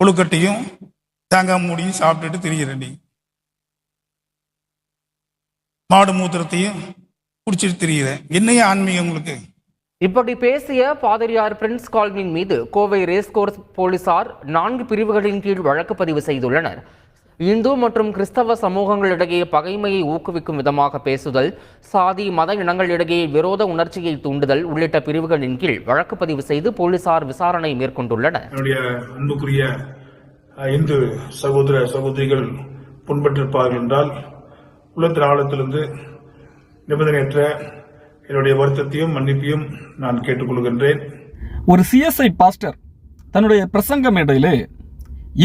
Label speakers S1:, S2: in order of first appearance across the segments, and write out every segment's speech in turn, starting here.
S1: கொழுக்கட்டையும் தேங்காய் மூடியும் சாப்பிட்டுட்டு திரிகிறேன் மாடு மூத்திரத்தையும் குடிச்சிட்டு திரிகிறேன் என்னையே ஆன்மீகம் உங்களுக்கு?
S2: இப்படி பேசிய பாதிரியார் பிரின்ஸ் கால்வின் மீது கோவை ரேஸ்கோர்ஸ் போலீசார் நான்கு பிரிவுகளின் கீழ் வழக்கு பதிவு செய்துள்ளனர். இந்து மற்றும் கிறிஸ்தவ சமூகங்களிடையே பகைமையை ஊக்குவிக்கும் விதமாக பேசுதல் சாதி மத இனங்களிடையே விரோத உணர்ச்சியை தூண்டுதல் உள்ளிட்ட பிரிவுகளின் கீழ் வழக்கு பதிவு செய்து போலீசார் விசாரணை மேற்கொண்டுள்ளனர்.
S1: என்னுடைய அன்புக்குரிய இந்து சகோதர சகோதரிகள் புண்பட்டிருப்பார்கள் என்றால் உள்ளத்தின் ஆழத்திலிருந்து நிபந்தனையற்ற என்னுடைய வருத்தத்தையும் மன்னிப்பையும் நான் கேட்டுக்கொள்கின்றேன்.
S3: ஒரு சிஎஸ்ஐ பாஸ்டர் தன்னுடைய பிரசங்க மேடையிலே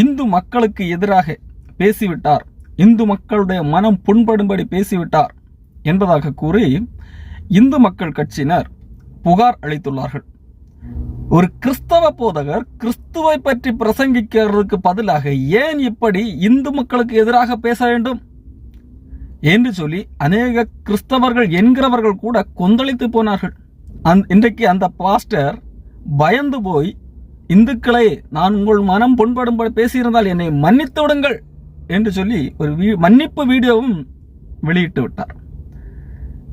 S3: இந்து மக்களுக்கு எதிராக பேசிவிட்டார். இந்து மக்களுடைய மனம் புண்படும்படி பேசிவிட்டார் என்பதாக கூறி இந்து மக்கள் கட்சியினர் புகார் அளித்துள்ளார்கள். ஒரு கிறிஸ்தவ போதகர் கிறிஸ்துவை பற்றி பிரசங்கிக்கிறதுக்கு பதிலாக ஏன் இப்படி இந்து மக்களுக்கு எதிராக பேச வேண்டும்? என்று சொல்லி அநேக கிறிஸ்தவர்கள் என்கிறவர்கள் கூட கொந்தளித்து போனார்கள். அந் இன்றைக்கு அந்த பாஸ்டர் பயந்து போய் இந்துக்களே நான் உங்கள் மனம் புண்படும்படி பேசியிருந்தால் என்னை மன்னித்து விடுங்கள் என்று சொல்லி ஒரு வீ- மன்னிப்பு வீடியோவும் வெளியிட்டு விட்டார்.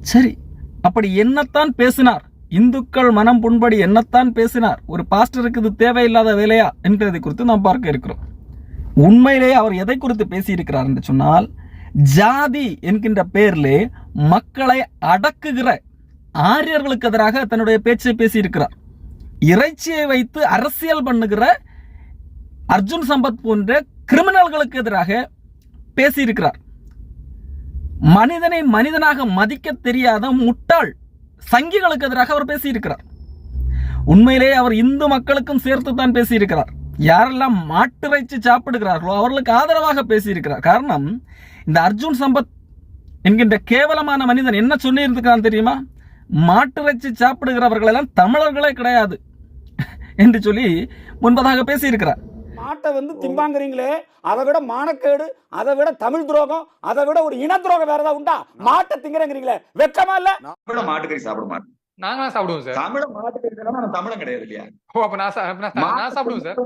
S3: சரி அப்படி என்னத்தான் பேசினார்? இந்துக்கள் மனம் புண்படி என்னத்தான் பேசினார்? ஒரு பாஸ்டருக்கு இது தேவையில்லாத வேலையா என்றதை குறித்து நாம் பார்க்க இருக்கிறோம். உண்மையிலேயே அவர் எதை குறித்து பேசியிருக்கிறார் என்று சொன்னால் ஜாதி என்கின்ற பெயரிலே மக்களை அடக்குகிற ஆரியர்களுக்கு எதிராக தன்னுடைய பேச்சை பேசியிருக்கிறார். இறைச்சியை வைத்து அரசியல் பண்ணுகிற அர்ஜுன் சம்பத் போன்ற கிரிமினல்களுக்கு எதிராக பேசியிருக்கிறார். மனிதனை மனிதனாக மதிக்க தெரியாத முட்டாள் சங்கிகளுக்கு எதிராக அவர் பேசியிருக்கிறார். உண்மையிலேயே அவர் இந்து மக்களுக்கும் சேர்த்து தான் பேசியிருக்கிறார். யாரெல்லாம் மாட்டிறைச்சி சாப்பிடுகிறார்களோ அவர்களுக்கு ஆதரவாக பேசியிருக்கிறார். காரணம் இந்த அர்ஜுன் சம்பத் என்கின்ற கேவலமான மனிதன் என்ன சொல்லியிருக்கிறான் தெரியுமா? மாட்டிறைச்சி சாப்பிடுகிறவர்கள் எல்லாம் தமிழர்களே கிடையாது என்று சொல்லி முன்பதாக பேசியிருக்கிறார்.
S4: மாட்டை வந்து திம்பாங்கிறீங்களே அதை விட மானக்கேடு அதை விட தமிழ் துரோகம் அதை விட ஒரு இன துரோகம் வேற ஏதாவது உண்டா? மாட்டை திங்கிறேங்கிறீங்களே வெக்கமா இல்ல?
S5: தமிழ மாட்டுக்கறி சாப்பிட மாட்டேன்.
S6: நாங்களாம் சாப்பிடுவோம் சார்.
S5: தமிழ மாட்டுக்கறி நான் தமிழன் கிடையாது இல்லையா?
S6: ஓ அப்ப நான் சாப்பிடுவேன் சார்.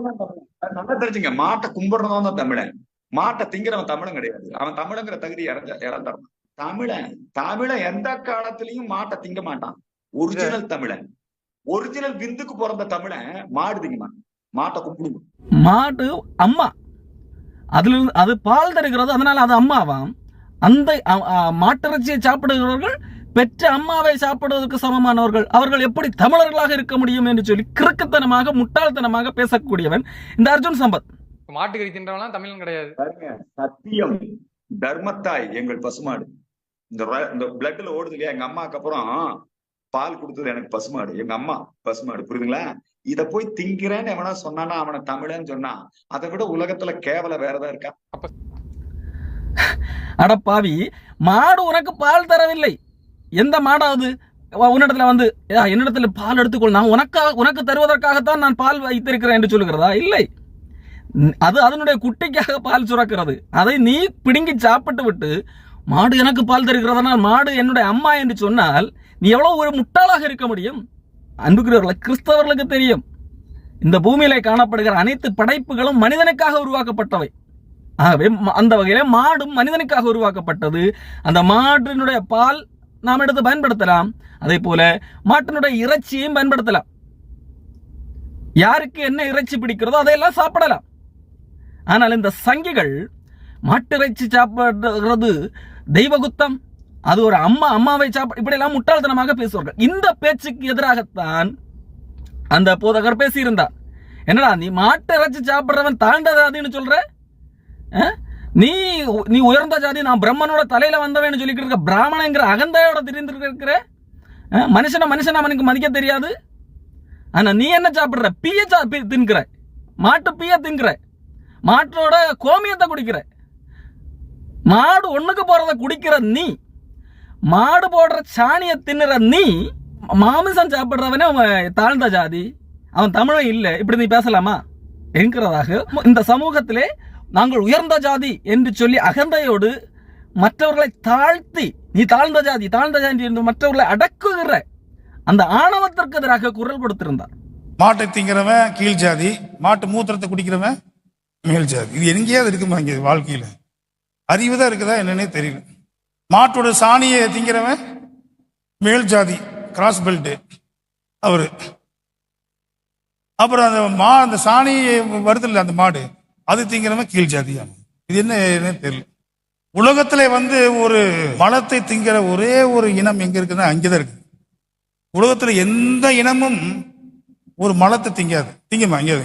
S5: நல்லா தெரிஞ்சுங்க மாட்டை கும்பிடுறதவன் தான் தமிழன் மாட்டை திங்கிறவன் தமிழன் கிடையாது. அவன் தமிழங்கிற தகுதி இறந்த இறந்துறான் தமிழன் தமிழன் எந்த காலத்திலயும் மாட்டை திங்க மாட்டான். ஒரிஜினல் தமிழன் ஒரிஜினல் விந்துக்கு பிறந்த தமிழன் மாடு திங்க மாட்டான். மாட்டை கும்பிடுவான்
S3: மாடு அம்மா. அதுல இருந்து அது பால் தருகிறது அதனால அது அம்மாவாம். அந்த மாட்டிறைச்சியை சாப்பிடுகிறவர்கள் பெற்ற அம்மாவை சாப்பிடுவதற்கு சமமானவர்கள். அவர்கள் எப்படி தமிழர்களாக இருக்க முடியும் என்று சொல்லி கிறுக்குத்தனமாக முட்டாள்தனமாக பேசக்கூடியவன் இந்த அர்ஜுன் சம்பத்.
S6: மாட்டுக்கறி தின்றவங்களாம் தமிழன் கிடையாது.
S5: பாருங்க சத்தியம். தர்மத்தாய் எங்கள் பசுமாடு. இந்த இந்த பிளட்ல ஓடுது இல்லையா எங்க அம்மாக்கு அப்புறம் பால் கொடுத்தது எனக்கு பசுமாடு. எங்க அம்மா பசுமாடு. புரியுதுங்களா? இத போய் திங்கிறேன்னு எவனா சொன்னானா அவனை தமிழன்னு சொன்னா அதை விட உலகத்துல கேவலம் வேற ஏதாவது இருக்கா?
S3: அடப்பாவி மாடு உனக்கு பால் தரவில்லை. எந்த மாடாவது உன்னிடத்துல வந்து என்னிடத்துல பால் எடுத்துக்கொள். நான் உனக்காக உனக்கு தருவதற்காகத்தான் நான் பால் வைத்திருக்கிறேன் என்று சொல்லுகிறதா? இல்லை. அது அதனுடைய குட்டிக்காக பால் சுரக்கிறது. அதை நீ பிடுங்கி சாப்பிட்டு விட்டு மாடு எனக்கு பால் தருகிறதனால் மாடு என்னுடைய அம்மா என்று சொன்னால் நீ எவ்வளவு ஒரு முட்டாளாக இருக்க முடியும்? அன்புக்குரியவர்களை கிறிஸ்தவர்களுக்கு தெரியும். இந்த பூமியிலே காணப்படுகிற அனைத்து படைப்புகளும் மனிதனுக்காக உருவாக்கப்பட்டவை. ஆகவே ம- அந்த வகையில மாடும் மனிதனுக்காக உருவாக்கப்பட்டது. அந்த மாட்டினுடைய பால் நாம் எடுத்து பயன்படுத்தலாம். அதே போல மாட்டினுடைய இறைச்சியையும் பயன்படுத்தலாம். யாருக்கு என்ன இறைச்சி பிடிக்கிறதோ அதையெல்லாம் சாப்பிடலாம். ஆனால் இந்த சங்கிகள் மாட்டிறைச்சி சாப்பிடுறது தெய்வகுத்தம் அது ஒரு அம்மா அம்மாவை சாப்பிட இப்படியெல்லாம் முட்டாள்தனமாக பேசுவார்கள். இந்த பேச்சுக்கு எதிராகத்தான் அந்த போதகர் பேசியிருந்தார். என்னடா நீ மாட்டை இறைச்சி சாப்பிட்றவன் தாழ்ந்த ஜாதின்னு சொல்ற? நீ நீ உயர்ந்த ஜாதி நான் பிரம்மனோட தலையில வந்தவன் சொல்லிக்கிட்டு இருக்க பிராமணங்கிற அகந்தையோட தெரிந்து இருக்கிற மனுஷனை மனுஷன் அவனுக்கு மதிக்க தெரியாது. ஆனா நீ என்ன சாப்பிடுற? பீய சா தின்கிற. மாட்டு பீய தின்கிற. மாட்டோட கோமியத்தை குடிக்கிற. மாடு ஒண்ணுக்கு போறதை குடிக்கிற நீ. மாடு போடுற சாணியை தின்னுற நீ மாமிசம் சாப்பிட்றவனே அவன் தாழ்ந்த ஜாதி. அவன் தமிழன் இல்லை. இப்படி நீ பேசலாமா? என்கிறதாக இந்த சமூகத்திலே நாங்கள் உயர்ந்த ஜாதி என்று சொல்லி அகந்தையோடு மற்றவர்களை தாழ்த்தி நீ தாழ்ந்த ஜாதி தாழ்ந்த ஜாதி என்று மற்றவர்களை அடக்குகிற அந்த ஆணவத்திற்கு எதிராக குரல் கொடுத்திருந்தார்.
S1: மாட்டை திங்கிறவன் கீழ் ஜாதி மாட்டு மூத்திரத்தை குடிக்கிறவன் மேல் ஜாதி. இது எங்கேயாவது இருக்குமா இங்கே வாழ்க்கையில்? அறிவு தான் இருக்குதா என்னன்னே தெரியல. மாட்டோட சாணியை திங்கிறவன் மேல் ஜாதி கிராஸ் பெல்ட் அவர். அப்புறம் அந்த மா அந்த சாணி வருதில்ல அந்த மாடு அது திங்கிறவன் கீழ் ஜாதியாகும் இது என்ன என்னன்னு தெரியல. உலகத்துல வந்து ஒரு மலத்தை திங்கிற ஒரே ஒரு இனம் எங்க இருக்குன்னா அங்கேதான் இருக்கு உலகத்துல எந்த இனமும் ஒரு மலத்தை திங்காது. திங்குமா அங்கே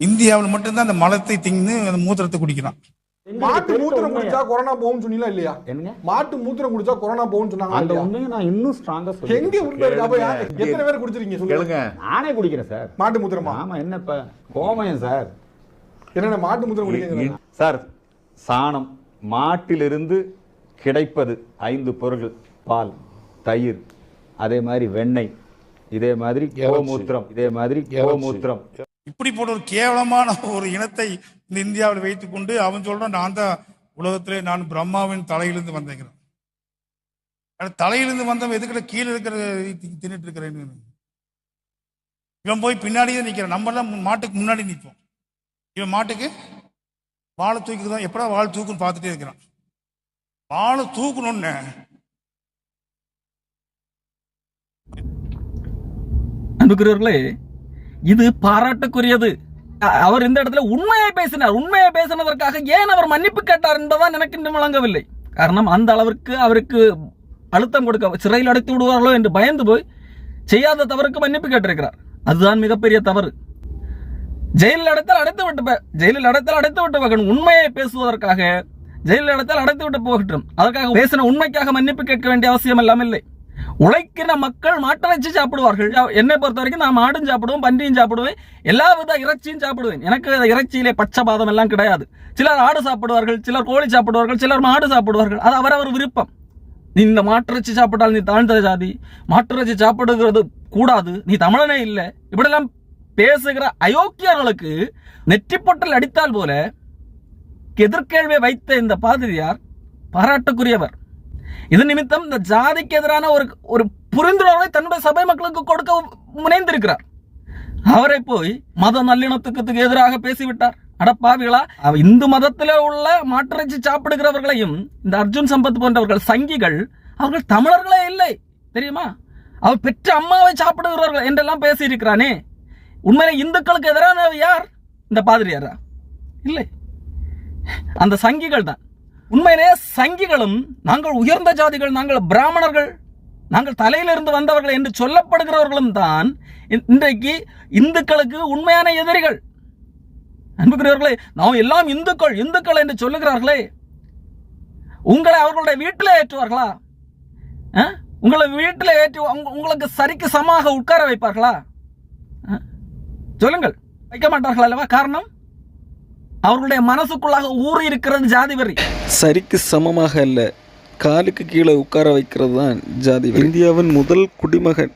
S1: இந்தியாவில் மட்டும்தான் அந்த மலத்தை திங்கு அந்த மூத்திரத்தை குடிக்கிறான்.
S7: மாட்டு மூத்திரம் குடிச்சா கொரோனா போகும்னு சொன்னீங்களா இல்லையா?
S4: என்னங்க?
S7: மாட்டு மூத்திரம் குடிச்சா கொரோனா போகும்னு சொன்னாங்க
S4: அந்த? உண்மையை நான் இன்னும் ஸ்ட்ராங்கா
S7: எங்க உண்மை எத்தனை பேர் குடிச்சிருக்கீங்க? சொல்லுங்க.
S4: கேளுங்க. நானே குடிக்கிறேன் சார்.
S7: மாட்டு மூத்திரமா?
S4: ஆமா என்ன இப்ப? கோமயம் சார்.
S7: என்னென்ன மாட்டு மூத்திரம் குடிக்கிறீங்க?
S8: சார் சாணம் மாட்டிலிருந்து கிடைப்பது ஐந்து பொருட்கள் பால் தயிர் அதே மாதிரி வெண்ணெய் இதே மாதிரி கோமூத்திரம் இதே மாதிரி கோமூத்திரம்.
S1: இப்படி போட்ட ஒரு கேவலமான ஒரு இனத்தை இந்த இந்தியாவில் வைத்துக்கொண்டு அவன் சொல்றான் நான் தான் உலகத்திலே நான் பிரம்மாவின் தலையிலிருந்து வந்தேங்கிறான் தலையிலிருந்து வந்தவன் எதுக்கிட்ட கீழே இருக்கிற தின்னுட்டு இருக்கிறேன்னு இவன் போய் பின்னாடியே நிற்கிறான் நம்ம எல்லாம் மாட்டுக்கு முன்னாடி நிற்போம். இவன் மாட்டுக்கு வாழை தூக்கிதான் எப்படா வாழை தூக்குன்னு பார்த்துட்டே இருக்கிறான். வாழை தூக்கணும்னு
S3: அன்புக்குரியவர்களே இது பாராட்டுக்குரியது. அவர் இந்த இடத்துல உண்மையை பேசினார். உண்மையை பேசினதற்காக ஏன் அவர் மன்னிப்பு கேட்டார் என்பதான் எனக்கு இன்னும் விளங்கவில்லை. காரணம் அந்த அளவிற்கு அவருக்கு அழுத்தம் கொடுக்க சிறையில் அடைத்து விடுவார்களோ என்று பயந்து போய் செய்யாத தவறுக்கு மன்னிப்பு கேட்டிருக்கிறார். அதுதான் மிகப்பெரிய தவறு. ஜெயிலில் அடைத்தால் அடைத்து விட்டு ஜெயிலில் அடைத்தால் அடைத்து விட்டு போகணும். உண்மையை பேசுவதற்காக ஜெயிலில் அடைத்தால் அடைத்து விட்டு போகட்டும். அதற்காக பேசின உண்மைக்காக மன்னிப்பு கேட்க வேண்டிய அவசியம் எல்லாம் இல்லை. உழைக்கிற மக்கள் மாட்டிறைச்சி சாப்பிடுவார்கள். என்னை பொறுத்த வரைக்கும் நான் மாடும் சாப்பிடுவேன் பன்றியும் சாப்பிடுவேன். எல்லா வித இறைச்சியும் சாப்பிடுவேன். எனக்கு அந்த இறைச்சியிலே பச்சைபாதம் எல்லாம் கிடையாது. சிலர் ஆடு சாப்பிடுவார்கள் சிலர் கோழி சாப்பிடுவார்கள் சிலர் மாடு சாப்பிடுவார்கள். அது அவரவர் விருப்பம். நீ இந்த மாட்டிறைச்சி சாப்பிட்டால் நீ தாழ்ந்த ஜாதி. மாட்டிறைச்சி சாப்பிடுகிறது கூடாது. நீ தமிழனே இல்லை. இப்படிலாம் பேசுகிற அயோக்கியர்களுக்கு நெற்றிப்பொட்டல் அடித்தால் போல எதிர்கேள்வியை வைத்த இந்த பாதிரியார் பாராட்டுக்குரியவர். இது நிமித்தம் இந்த ஜாதிக்கு எதிரான ஒரு ஒரு புரிந்துணர்வை தன்னுடைய சபை மக்களுக்கு கொடுக்க முனைந்திருக்கிறார். அவரை போய் மத நல்லிணத்துக்கு எதிராக பேசிவிட்டார். அடப்பாவிகளா இந்து மதத்திலே உள்ள மாட்டிறைச்சி சாப்பிடுகிறவர்களையும் இந்த அர்ஜுன் சம்பத் போன்றவர்கள் சங்கிகள் அவர்கள் தமிழர்களே இல்லை தெரியுமா? அவர் பெற்ற அம்மாவை சாப்பிடுகிறவர்கள் என்றெல்லாம் பேசியிருக்கிறானே. உண்மையிலே இந்துக்களுக்கு எதிரான யார்? இந்த பாதிரியாரா? இல்லை. அந்த சங்கிகள் தான். உண்மையிலே சங்கிகளும் நாங்கள் உயர்ந்த ஜாதிகள் நாங்கள் பிராமணர்கள் நாங்கள் தலையிலிருந்து வந்தவர்கள் என்று சொல்லப்படுகிறவர்களும் தான் இன்- இன்றைக்கு இந்துக்களுக்கு உண்மையான எதிரிகள். அன்புக்குரியவர்களே நாம் எல்லாம் இந்துக்கள் இந்துக்கள் என்று சொல்லுகிறார்களே. உங்களை அவர்களுடைய வீட்டில் ஏற்றுவார்களா? ஆ? உங்களை வீட்டில் ஏற்றி உங்களுக்கு சரிக்கு சமமாக உட்கார வைப்பார்களா? சொல்லுங்கள். வைக்க மாட்டார்கள் அல்லவா? காரணம்? அவர்களுடைய மனசுக்குள்ளாக ஊறி இருக்கிறது ஜாதி வெறி.
S9: சரிக்கு சமமாக அல்ல காலுக்கு கீழே உட்கார வைக்கிறது தான் ஜாதி வெறி. இந்தியாவின் முதல் குடிமகன்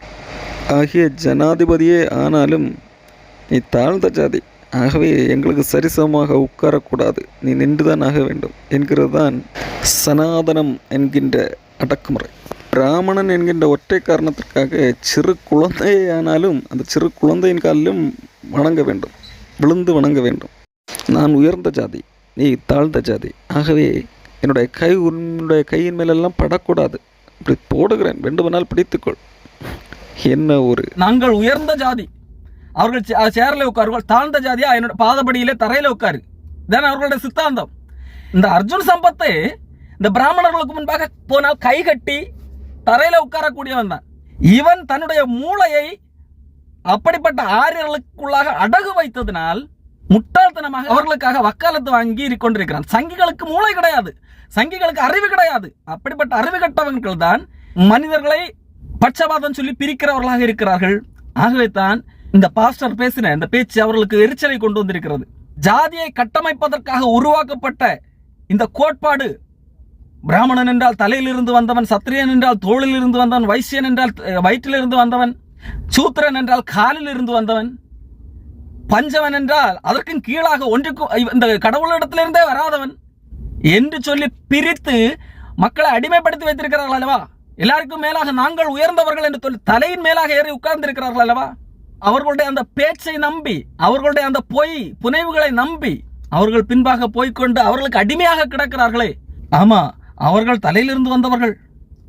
S9: ஆகிய ஜனாதிபதியே ஆனாலும் நீ தாழ்ந்த ஜாதி ஆகவே எங்களுக்கு சரிசமமாக உட்காரக்கூடாது நீ நின்றுதான் ஆக வேண்டும் என்கிறது தான் சனாதனம் என்கின்ற அடக்குமுறை. பிராமணன் என்கின்ற ஒற்றை காரணத்திற்காக சிறு குழந்தையானாலும் அந்த சிறு குழந்தையின் காலிலும் வணங்க வேண்டும் விழுந்து வணங்க வேண்டும். நான் உயர்ந்த ஜாதி நீ தாழ்ந்த ஜாதி. ஆகவே என்னுடைய கை உன்னுடைய கையின் மேலெல்லாம் படக்கூடாது. இப்படி போடுகிறேன் வேண்டுமானால் பிடித்துக்கொள். என்ன ஒரு
S3: நாங்கள் உயர்ந்த ஜாதி. அவர்கள் சேரில் உட்காருங்கள் தாழ்ந்த ஜாதியா? என்னோட பாதபடியிலே தரையில உட்காரு. இதான அவர்களுடைய சித்தாந்தம். இந்த அர்ஜுன் சம்பத்தை இந்த பிராமணர்களுக்கு முன்பாக போனால் கை கட்டி தரையில உட்காரக்கூடியவன் தான். இவன் தன்னுடைய மூளையை அப்படிப்பட்ட ஆரியர்களுக்குள்ளாக அடகு வைத்ததினால் முட்டாள்தனமாக அவர்களுக்காக வக்காலத்து வாங்கி கொண்டிருக்கிறான். சங்கிகளுக்கு மூளை கிடையாது. சங்கிகளுக்கு அறிவு கிடையாது. அப்படிப்பட்ட அறிவு கட்டவர்கள் தான் மனிதர்களை பட்சபாதம் சொல்லி பிரிக்கிறவர்களாக இருக்கிறார்கள். ஆகவே தான் இந்த பாஸ்டர் பேசின இந்த பேச்சு அவர்களுக்கு எரிச்சலை கொண்டு வந்திருக்கிறது. ஜாதியை கட்டமைப்பதற்காக உருவாக்கப்பட்ட இந்த கோட்பாடு பிராமணன் என்றால் தலையிலிருந்து வந்தவன் சத்திரியன் என்றால் தோளில் இருந்து வந்தவன் வைசியன் என்றால் வயிற்றிலிருந்து வந்தவன் சூத்திரன் என்றால் காலில் இருந்து வந்தவன் பஞ்சவன் என்றால் அதற்கும் கீழாக ஒன்றுக்கும் இந்த கடவுளிடத்திலிருந்தே வராதவன் என்று சொல்லி பிரித்து மக்களை அடிமைப்படுத்தி வைத்திருக்கிறார்கள் அல்லவா? எல்லாருக்கும் மேலாக நாங்கள் உயர்ந்தவர்கள் என்று சொல்லி தலையின் மேலாக ஏறி உட்கார்ந்திருக்கிறார்கள் அல்லவா? அவர்களுடைய அந்த பேச்சை நம்பி அவர்களுடைய அந்த பொய் புனைவுகளை நம்பி அவர்கள் பின்பாக போய்க்கொண்டு அவர்களுக்கு அடிமையாக கிடக்கிறார்களே. ஆமா அவர்கள் தலையிலிருந்து வந்தவர்கள்.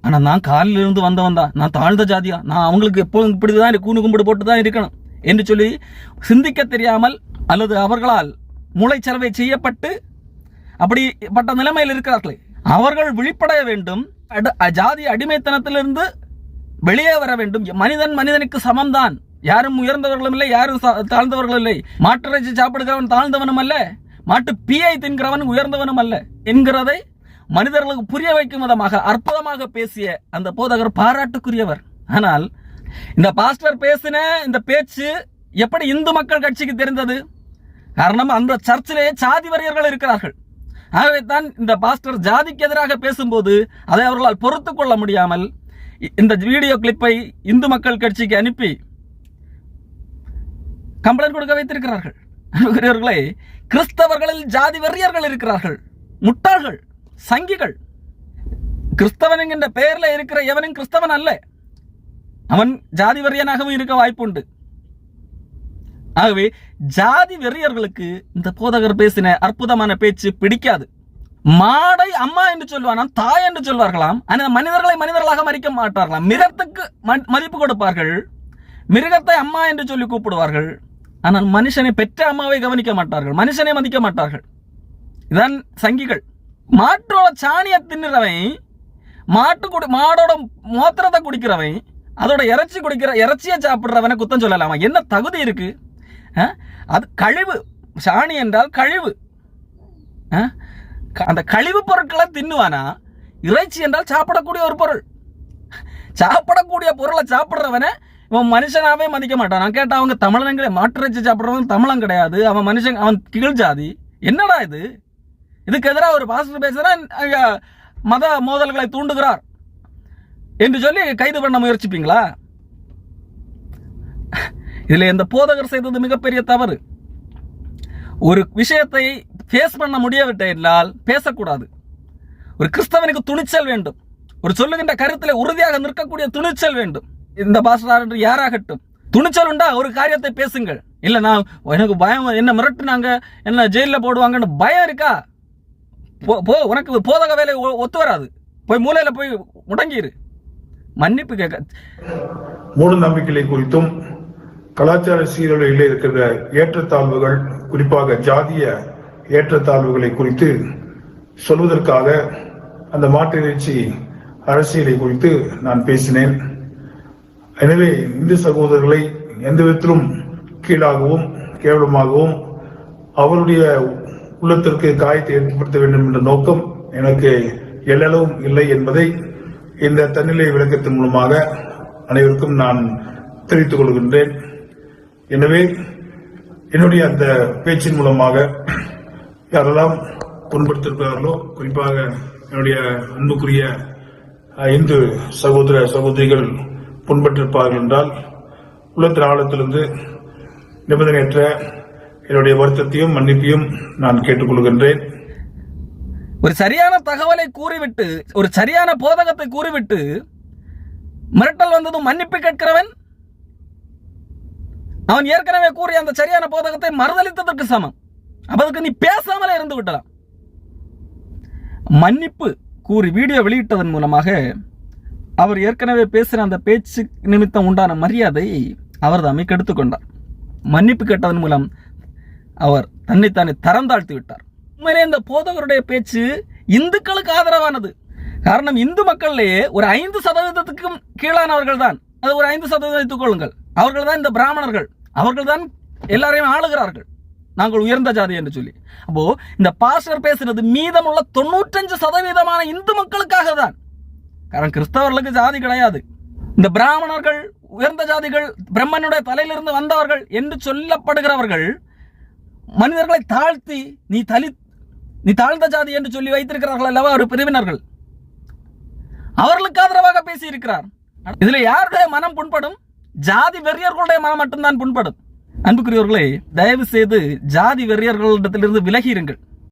S3: ஆனா நான் காலில் இருந்து வந்தவன் தான். நான் தாழ்ந்த ஜாதியா? நான் அவங்களுக்கு எப்போதும் இப்படிதான் கூணு கும்பிடு போட்டு தான் இருக்கணும். என்று சொல்லி சிந்திக்க தெரியாமல் அல்லது அவர்களால் மூளைச்சலவை செய்யப்பட்டு அப்படிப்பட்ட நிலைமையில் இருக்கிறார்களே. அவர்கள் விழிப்படைய வேண்டும். ஜாதி அடிமைத்தனத்திலிருந்து வெளியே வர வேண்டும். மனிதன் மனிதனுக்கு சமம்தான். யாரும் உயர்ந்தவர்களும் இல்லை யாரும் தாழ்ந்தவர்களும் இல்லை. மாட்டிறைச்சி சாப்பிடுகிறவன் தாழ்ந்தவனும் அல்ல. மாட்டு பீயை தின்கிறவன் உயர்ந்தவனும் அல்ல என்கிறதை மனிதர்களுக்கு புரிய வைக்கும் விதமாக அற்புதமாக பேசிய அந்த போதகர் பாராட்டுக்குரியவர். ஆனால் இந்த பாஸ்டர் பேசின இந்த பேச்சு எப்படி இந்து மக்கள் கட்சிக்கு தெரிந்தது? காரணம் அந்த சர்ச்சிலே சாதி வரியர்கள் இருக்கிறார்கள். ஆகவே தான் இந்த பாஸ்டர் ஜாதிக்கு எதிராக பேசும்போது அதை அவர்களால் பொறுத்து கொள்ள முடியாமல் இந்த வீடியோ கிளிப்பை இந்து மக்கள் கட்சிக்கு அனுப்பி கம்ப்ளைண்ட் கொடுக்க வைத்திருக்கிறார்கள். அன்புக்குரியவர்களே கிறிஸ்தவர்களில் ஜாதி வெறியர்கள் இருக்கிறார்கள். முட்டாள்கள் சங்கிகள். கிறிஸ்தவன் என்கின்ற பெயர்ல இருக்கிற எவனும் கிறிஸ்தவன் அல்ல. அவன் ஜாதி வெறியனாகவும் இருக்க வாய்ப்புண்டு. ஆகவே ஜாதி வெறியர்களுக்கு இந்த போதகர் பேசின அற்புதமான பேச்சு பிடிக்காது. மாடை அம்மா என்று சொல்வானாம் தாய் என்று சொல்வார்களாம் ஆனால் மனிதர்களை மனிதர்களாக மதிக்க மாட்டார்களாம். மிருகத்துக்கு மதிப்பு கொடுப்பார்கள் மிருகத்தை அம்மா என்று சொல்லி கூப்பிடுவார்கள் ஆனால் மனுஷனை பெற்ற அம்மாவை கவனிக்க மாட்டார்கள் மனுஷனை மதிக்க மாட்டார்கள். இதான் சங்கிகள். மாட்டோட சாணியை தின்னுறவன் மாட்டு குடி மாடோட மோத்திரத்தை குடிக்கிறவன் அதோட இறைச்சி குடிக்கிற இறைச்சியை சாப்பிட்றவனை குத்தம் சொல்லலாமா? என்ன தகுதி இருக்கு? ஆ? அது கழிவு. சாணி என்றால் கழிவு. ஆ? க- அந்த கழிவு பொருட்களை தின்னுவானா? இறைச்சி என்றால் சாப்பிடக்கூடிய ஒரு பொருள். சாப்பிடக்கூடிய பொருளை சாப்பிட்றவனை இவன் மனுஷனாவே மதிக்க மாட்டான். நான் கேட்டா அவங்க தமிழனங்களே மாட்டிறைச்சி சாப்பிட்றவன் தமிழன் கிடையாது. அவன் மனுஷன் அவன் கீழ் ஜாதி. என்னடா இது? இதுக்கு எதிராக ஒரு பாஸ்டர் பேசுகிறேன் மத மோதல்களை தூண்டுகிறார். என்று சொல்லி கைது பண்ண முயற்சிப்பீங்களா? இதில் இந்த போதகர் செய்தது மிகப்பெரிய தவறு. ஒரு விஷயத்தை ஃபேஸ் பண்ண முடியவில்லை என்றால் பேசக்கூடாது. ஒரு கிறிஸ்தவனுக்கு துணிச்சல் வேண்டும். ஒரு சொல்லுகின்ற கருத்தில் உறுதியாக நிற்கக்கூடிய துணிச்சல் வேண்டும். இந்த பாஸ்டார் என்று யாராகட்டும். துணிச்சல் உண்டா? ஒரு காரியத்தை பேசுங்கள். இல்லை நான் எனக்கு பயம் என்ன மிரட்டுனாங்க? என்ன ஜெயிலில் போடுவாங்கன்னு பயம் இருக்கா? போ போ உனக்கு போதக வேலை ஒ- ஒத்து வராது. போய் மூலையில் போய் முடங்கிரு. மன்னிப்பு கேட்க
S10: மூட நம்பிக்கைகளை குறித்தும் கலாச்சார சீரழிவில் இருக்கிற ஏற்றத்தாழ்வுகள் குறிப்பாக ஜாதிய ஏற்றத்தாழ்வுகளை குறித்து சொல்வதற்காக அந்த மாட்டிறைச்சி அரசியலை குறித்து நான் பேசினேன். எனவே இந்து சகோதரர்களை எந்த விதத்திலும் கீழாகவும் கேவலமாகவும் அவருடைய உள்ளத்திற்கு காயத்தை ஏற்படுத்த வேண்டும் என்ற நோக்கம் எனக்கு எல்லளவும் இல்லை என்பதை இந்த தன்னிலை விளக்கத்தின் மூலமாக அனைவருக்கும் நான் தெரிவித்துக் கொள்கின்றேன். எனவே என்னுடைய அந்த பேச்சின் மூலமாக யாரெல்லாம் புண்படுத்திருக்கிறார்களோ குறிப்பாக என்னுடைய அன்புக்குரிய இந்து சகோதர சகோதரிகள் புண்பட்டிருப்பார்கள் என்றால் உள்ளத்தின் ஆழத்திலிருந்து நிபந்தனையற்ற என்னுடைய வருத்தத்தையும் மன்னிப்பையும் நான் கேட்டுக்கொள்கின்றேன்.
S3: ஒரு சரியான தகவலை கூறிவிட்டு ஒரு சரியான போதகத்தை கூறிவிட்டு மிரட்டல் வந்ததும் மன்னிப்பு கேட்கிறவன்? அவன் ஏற்கனவே கூறிய அந்த சரியான போதகத்தை மறுதளித்ததற்கு சமம். அப்ப அதுக்கு நீ பேசாமலே இருந்து விட்டலாம் மன்னிப்பு கூறி வீடியோ வெளியிட்டதன் மூலமாக அவர் ஏற்கனவே பேசின அந்த பேச்சு நிமித்தம் உண்டான மரியாதையை அவர் தாமே கெடுத்துக் கொண்டார் மன்னிப்பு கேட்டதன் மூலம் அவர் தன்னைத்தானே தரம் தாழ்த்தி விட்டார். உண்மையிலே இந்த போதகருடைய பேச்சு இந்துக்களுக்கு ஆதரவானது. காரணம் இந்து மக்களிலேயே ஒரு ஐந்து சதவீதத்துக்கும் கீழானவர்கள் தான். அது ஒரு ஐந்து சதவீதம் எடுத்துக்கொள்ளுங்கள் அவர்கள் தான் இந்த பிராமணர்கள். அவர்கள் தான் எல்லாரையும் ஆளுகிறார்கள். நாங்கள் உயர்ந்த ஜாதி என்று சொல்லி. அப்போ இந்த பாஸ்டர் பேசுறது மீதமுள்ள தொண்ணூற்றஞ்சு சதவீதமான இந்து மக்களுக்காக தான். காரணம் கிறிஸ்தவர்களுக்கு ஜாதி கிடையாது. இந்த பிராமணர்கள் உயர்ந்த ஜாதிகள் பிரம்மனுடைய தலையிலிருந்து வந்தவர்கள் என்று சொல்லப்படுகிறவர்கள் மனிதர்களை தாழ்த்தி நீ தலி நீ தாழ்ந்த ஜாதி என்று சொல்லி வைத்திருக்கிறார்கள் அல்லவா ஒரு பிரிவினர்கள். அவர்களுக்கு ஆதரவாக பேசி இருக்கிறார் இதுல யாருடைய மனம் புண்படும்? ஜாதி வெறியர்களுடைய மனம் மட்டும்தான் புண்படும். அன்புக்குரியவர்களே தயவு செய்து ஜாதி வெறியர்களிடத்திலிருந்து விலகி இருங்கள்.